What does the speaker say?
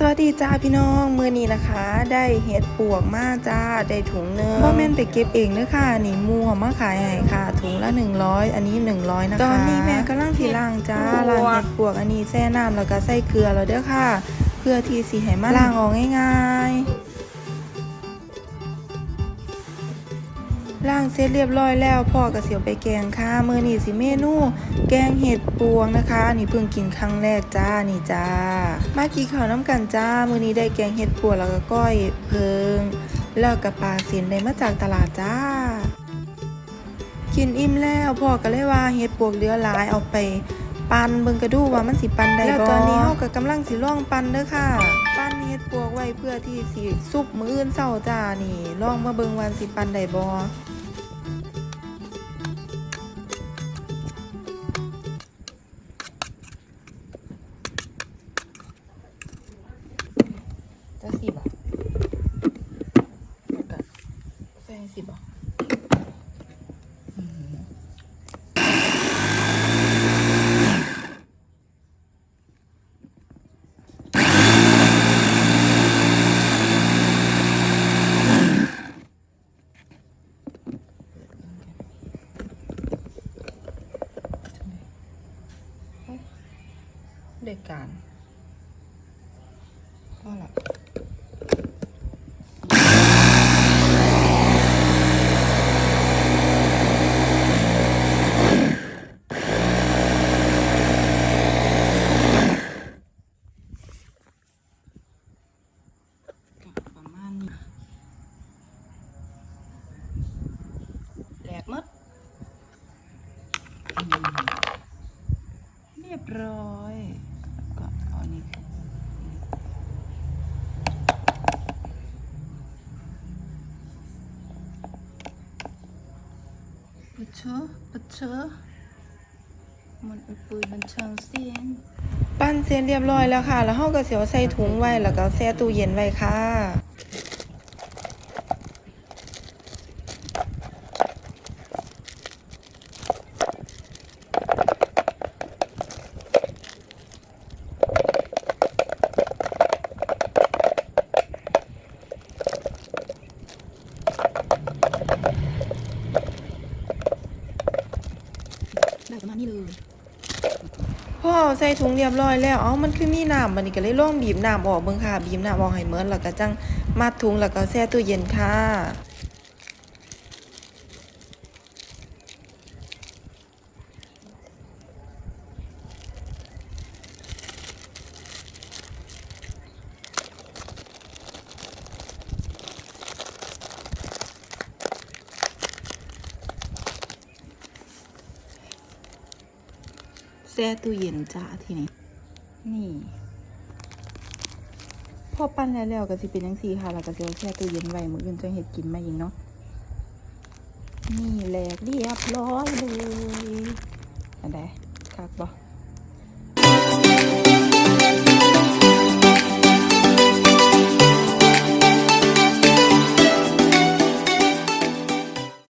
สวัสดีจ้าพี่น้องมือนี้นะคะ ได้เห็ดปวกมาจ้าได้ถุงเนื้อพ่อแม่นไปเก็บเองเด้อค่ะนี่มัวมาขายให้ค่ะ ถุงละ 100 อันนี้ 100 นะคะ ตอนนี้แม่กำลังสีล่างจ้าล่างเห็ดปวกอันนี้แช่น้ำแล้วก็ใส่เกลือแล้วเด้อค่ะ เพื่อที่สีให้มันล่างออกง่าย ๆ ล่างเสร็จเรียบร้อยแล้วพ่อก็เสียวไปแกงค่ะมือนี่สิเมนู แกงเห็ดปวงนะคะ นี่เพิ่งกินครั้งแรกจ้านี่จ้า มากินข้าวน้ำกันจ้า มือนี้ได้แกงเห็ดปวงแล้วก็ก้อยเพิง แล้วกับปลาสินได้มาจากตลาดจ้า กินอิ่มแล้วพ่อก็เลยว่าเห็ดปวกเหลือหลายเอาไปปันเบิ่งกระดูว่ามันสิปันได้บ่แล้วตอนนี้เฮาก็กำลังสิลองปันเด้อค่ะ พวกไว้เพื่อที่สิซุปมื้ออื่นเช้าจ้านี่ลองมาเบิงวันสิปันได้บอจะสิบอะแฟนสิบอะ เด็กการพ่อละกับประมาณนี้แหลกหมดเรียบร้อยแล้วก็เอานี่ ปะเชอะปะเชอมันปุยมันเชิงเสียนปั้นเสร็จเรียบร้อยแล้วค่ะ แล้วเฮาก็เสียวใส่ถุงไว้ แล้วก็แช่ตู้เย็นไว้ค่ะ ได้ประมาณ นี่เลยพ่อเอาใส่ถุงเรียบร้อยแล้วเอ้ามันคือมีน้ำบันนี้ก็เลยลองบีบน้ำออกเบิ่งค่ะ บีบน้ำออกให้เหมือนแล้วก็จังมัดถุงแล้วก็แช่ตู้เย็นค่ะ แช่ตู้เย็นจ้าทีนี้ นี่พอปั้นแล้วก็สิเป็นยังสี่ค่ะเราก็สิเอาแช่ตู้เย็นไว้มื้ออื่นจังเห็ดกินมาอีกเนาะนี่แหลกเรียบร้อยเลย